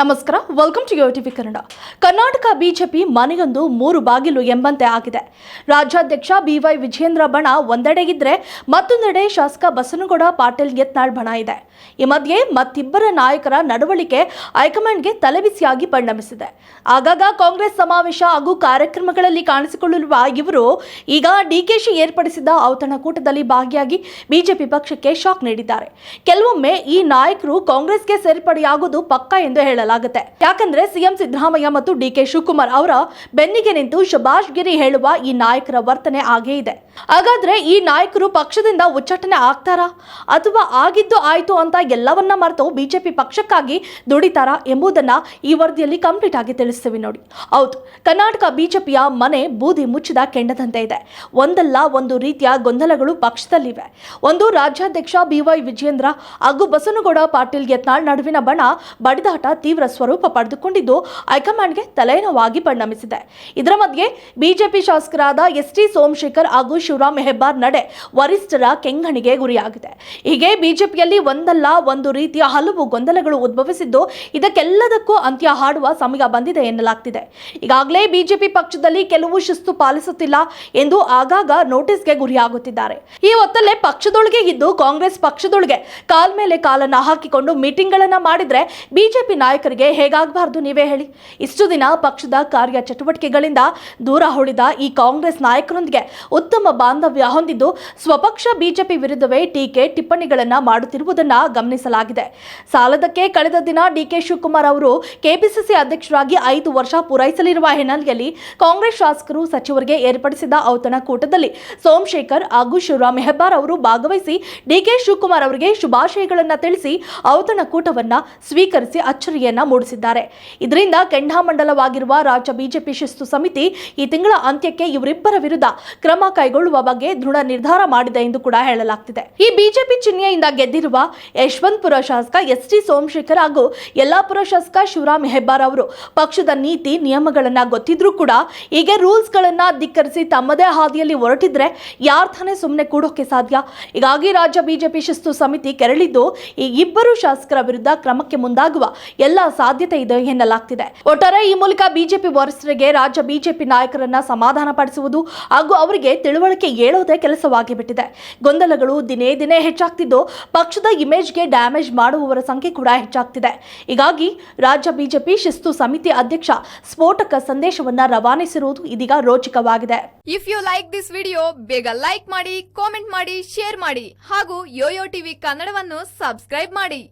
ನಮಸ್ಕಾರ welcome to TV Kannada. Karnataka BJP ಮನೆಯೊಂದು ಮೂರು ಬಾಗಿಲು ಎಂಬಂತೆ ಆಗಿದೆ. ರಾಜ್ಯಾಧ್ಯಕ್ಷ ಬಿವೈ ವಿಜೇಂದ್ರ ಬಣ ಒಂದೆಡೆಗಿದ್ರೆ ಮತ್ತೊಂದೆಡೆ ಶಾಸಕ ಬಸನಗೌಡ ಪಾಟೀಲ್ ಯತ್ನಾಳ್ ಬಣ ಇದೆ. ಈ ಮಧ್ಯೆ ಮತ್ತಿಬ್ಬರ ನಾಯಕರ ನಡವಳಿಕೆ ಹೈಕಮಾಂಡ್ಗೆ ತಲೆಬಿಸಿಯಾಗಿ ಪರಿಣಮಿಸಿದೆ. ಆಗಾಗ ಕಾಂಗ್ರೆಸ್ ಸಮಾವೇಶ ಹಾಗೂ ಕಾರ್ಯಕ್ರಮಗಳಲ್ಲಿ ಕಾಣಿಸಿಕೊಳ್ಳಿರುವ ಇವರು ಈಗ ಡಿಕೆಶಿ ಏರ್ಪಡಿಸಿದ ಔತಣಕೂಟದಲ್ಲಿ ಭಾಗಿಯಾಗಿ ಬಿಜೆಪಿ ಪಕ್ಷಕ್ಕೆ ಶಾಕ್ ನೀಡಿದ್ದಾರೆ. ಕೆಲವೊಮ್ಮೆ ಈ ನಾಯಕರು ಕಾಂಗ್ರೆಸ್ಗೆ ಸೇರ್ಪಡೆಯಾಗುವುದು ಪಕ್ಕ ಎಂದು ಹೇಳಲಾಗುತ್ತೆ ಯಾಕಂದ್ರೆ ಸಿಎಂ ಸಿದ್ದರಾಮಯ್ಯ ಮತ್ತು ಡಿ ಕೆ ಶಿವಕುಮಾರ್ ಅವರ ಬೆನ್ನಿಗೆ ನಿಂತು ಶಬಾಷ್ ಗಿರಿ ಹೇಳುವ ಈ ನಾಯಕರ ವರ್ತನೆ ಆಗೇ ಇದೆ. ಹಾಗಾದ್ರೆ ಈ ನಾಯಕರು ಪಕ್ಷದಿಂದ ಉಚ್ಚಾಟನೆ ಆಗ್ತಾರಾ? ಅಥವಾ ಆಗಿದ್ದು ಆಯ್ತು ಅಂತ ಎಲ್ಲವನ್ನ ಮರೆತು ಬಿಜೆಪಿ ಪಕ್ಷಕ್ಕಾಗಿ ದುಡಿತಾರಾ ಎಂಬುದನ್ನ ಈ ವರದಿಯಲ್ಲಿ ಕಂಪ್ಲೀಟ್ ಆಗಿ ತಿಳಿಸ್ತೀವಿ ನೋಡಿ. ಹೌದು, ಕರ್ನಾಟಕ ಬಿಜೆಪಿಯ ಮನೆ ಬೂದಿ ಮುಚ್ಚಿದ ಕೆಂಡದಂತೆ ಇದೆ. ಒಂದಲ್ಲ ಒಂದು ರೀತಿಯ ಗೊಂದಲಗಳು ಪಕ್ಷದಲ್ಲಿವೆ. ಒಂದು ರಾಜ್ಯಾಧ್ಯಕ್ಷ ಬಿವೈ ವಿಜೇಂದ್ರ ಹಾಗೂ ಬಸನಗೌಡ ಪಾಟೀಲ್ ಯತ್ನಾಳ್ ನಡುವಿನ ಬಣ, ಬಡಿದಾಟ ತೀವ್ರ ಸ್ವರೂಪ ಪಡೆದುಕೊಂಡಿದ್ದು ಹೈಕಮಾಂಡ್ಗೆ ತಲೆನೋವಾಗಿ ಪರಿಣಮಿಸಿದೆ. ಇದರ ಮಧ್ಯೆ ಬಿಜೆಪಿ ಶಾಸಕರಾದ ಎಸ್ ಟಿ ಸೋಮಶೇಖರ್ ಹಾಗೂ ಶಿವರಾಮ್ ಹೆಬ್ಬಾರ್ ನಡೆ ವರಿಷ್ಠರ ಕೆಂಗಣಿಗೆ ಗುರಿಯಾಗಿದೆ. ಹೀಗೆ ಬಿಜೆಪಿಯಲ್ಲಿ ಒಂದಲ್ಲ ಒಂದು ರೀತಿಯ ಹಲವು ಗೊಂದಲಗಳು ಉದ್ಭವಿಸಿದ್ದು ಇದಕ್ಕೆಲ್ಲದಕ್ಕೂ ಅಂತ್ಯ ಹಾಡುವ ಸಮಯ ಬಂದಿದೆ ಎನ್ನಲಾಗ್ತಿದೆ. ಈಗಾಗಲೇ ಬಿಜೆಪಿ ಪಕ್ಷದಲ್ಲಿ ಕೆಲವು ಶಿಸ್ತು ಪಾಲಿಸುತ್ತಿಲ್ಲ ಎಂದು ಆಗಾಗ ನೋಟಿಸ್ಗೆ ಗುರಿಯಾಗುತ್ತಿದ್ದಾರೆ. ಈ ಹೊತ್ತಲ್ಲೇ ಪಕ್ಷದೊಳಗೆ ಇದ್ದು ಕಾಂಗ್ರೆಸ್ ಪಕ್ಷದೊಳಗೆ ಕಾಲ್ ಮೇಲೆ ಕಾಲನ್ನ ಹಾಕಿಕೊಂಡು ಮೀಟಿಂಗ್ಗಳನ್ನು ಮಾಡಿದ್ರೆ ಬಿಜೆಪಿ ನಾಯಕರಿಗೆ ಹೇಗಾಗಬಾರ್ದು ನೀವೇ ಹೇಳಿ. ಇಷ್ಟು ದಿನ ಪಕ್ಷದ ಕಾರ್ಯ ಚಟುವಟಿಕೆಗಳಿಂದ ದೂರ ಉಳಿದ ಈ ಕಾಂಗ್ರೆಸ್ ನಾಯಕರೊಂದಿಗೆ ಉತ್ತಮ ಬಾಂಧವ್ಯ ಹೊಂದಿದ್ದು, ಸ್ವಪಕ್ಷ ಬಿಜೆಪಿ ವಿರುದ್ಧವೇ ಟೀಕೆ ಟಿಪ್ಪಣಿಗಳನ್ನು ಮಾಡುತ್ತಿರುವುದನ್ನ ಗಮನಿಸಲಾಗಿದೆ. ಸಾಲದಕ್ಕೆ ಕಳೆದ ದಿನ ಡಿಕೆ ಶಿವಕುಮಾರ್ ಅವರು ಕೆಪಿಸಿಸಿ ಅಧ್ಯಕ್ಷರಾಗಿ ಐದು ವರ್ಷ ಪೂರೈಸಲಿರುವ ಹಿನ್ನೆಲೆಯಲ್ಲಿ ಕಾಂಗ್ರೆಸ್ ಶಾಸಕರು ಸಚಿವರಿಗೆ ಏರ್ಪಡಿಸಿದ ಔತಣಕೂಟದಲ್ಲಿ ಸೋಮಶೇಖರ್ ಹಾಗೂ ಶಿವರಾಮ್ ಹೆಬ್ಬಾರ್ ಅವರು ಭಾಗವಹಿಸಿ ಡಿಕೆ ಶಿವಕುಮಾರ್ ಅವರಿಗೆ ಶುಭಾಶಯಗಳನ್ನು ತಿಳಿಸಿ ಔತಣಕೂಟವನ್ನ ಸ್ವೀಕರಿಸಿ ಅಚ್ಚರಿಯನ್ನ ಮೂಡಿಸಿದ್ದಾರೆ. ಇದರಿಂದ ಕೆಂಡಾಮಂಡಲವಾಗಿರುವ ರಾಜ್ಯ ಬಿಜೆಪಿ ಶಿಸ್ತು ಸಮಿತಿ ಈ ತಿಂಗಳ ಅಂತ್ಯಕ್ಕೆ ಇವರಿಬ್ಬರ ವಿರುದ್ಧ ಕ್ರಮ ಕೈಗೊಳ್ಳುವ ಬಗ್ಗೆ ದೃಢ ನಿರ್ಧಾರ ಮಾಡಿದೆ ಎಂದು ಕೂಡ ಹೇಳಲಾಗ್ತಿದೆ. ಈ ಬಿಜೆಪಿ ಚಿಹ್ನೆಯಿಂದ ಗೆದ್ದಿರುವ ಯಶವಂತಪುರ ಶಾಸಕ ಎಸ್ ಟಿ ಸೋಮಶೇಖರ್ ಹಾಗೂ ಯಲ್ಲಾಪುರ ಶಾಸಕ ಶಿವರಾಮ್ ಹೆಬ್ಬಾರ್ ಅವರು ಪಕ್ಷದ ನೀತಿ ನಿಯಮಗಳನ್ನ ಗೊತ್ತಿದ್ರೂ ಕೂಡ ಹೀಗೆ ರೂಲ್ಸ್ ಗಳನ್ನ ಧಿಕ್ಕರಿಸಿ ತಮ್ಮದೇ ಹಾದಿಯಲ್ಲಿ ಹೊರಟಿದ್ರೆ ತಾನೇ ಸುಮ್ಮನೆ ಕೂಡೋಕೆ ಸಾಧ್ಯ? ಹೀಗಾಗಿ ರಾಜ್ಯ ಬಿಜೆಪಿ ಶಿಸ್ತು ಸಮಿತಿ ಕೆರಳಿದ್ದು ಈ ಇಬ್ಬರು ಶಾಸಕರ ವಿರುದ್ಧ ಕ್ರಮಕ್ಕೆ ಮುಂದಾಗುವ ಎಲ್ಲ ಸಾಧ್ಯತೆ ಇದೆ ಎನ್ನಲಾಗ್ತಿದೆ. ಒಟ್ಟಾರೆ ಈ ಮೂಲಕ ಬಿಜೆಪಿ ವರಿಷ್ಠರಿಗೆ ರಾಜ್ಯ ಬಿಜೆಪಿ ನಾಯಕರನ್ನ ಸಮಾಧಾನ ಪಡಿಸುವುದು ಹಾಗೂ ಅವರಿಗೆ ತಿಳುವಳಿಕೆ ಹೇಳೋದೇ ಕೆಲಸವಾಗಿ ಬಿಟ್ಟಿದೆ ಗೊಂದಲಗಳು ದಿನೇ ದಿನೇ ಹೆಚ್ಚಾಗ್ತಿದ್ದು, ಪಕ್ಷದ ಇಮೇಜ್ಗೆ ಡ್ಯಾಮೇಜ್ ಮಾಡುವವರ ಸಂಖ್ಯೆ ಕೂಡ ಹೆಚ್ಚಾಗ್ತಿದೆ. ಹೀಗಾಗಿ ರಾಜ್ಯ ಬಿಜೆಪಿ ಶಿಸ್ತು ಸಮಿತಿ ಅಧ್ಯಕ್ಷ ಸ್ಫೋಟಕ ಸಂದೇಶವನ್ನ ರವಾನಿಸಿರುವುದು ಇದೀಗ ರೋಚಕವಾಗಿದೆ. If you like this video ಬೇಗ ಲೈಕ್ ಮಾಡಿ ಕಾಮೆಂಟ್ ಮಾಡಿ ಶೇರ್ ಮಾಡಿ ಹಾಗೂ ಯೋಯೋ ಟಿವಿ ಕನ್ನಡವನ್ನು ಸಬ್ಸ್ಕ್ರೈಬ್ ಮಾಡಿ.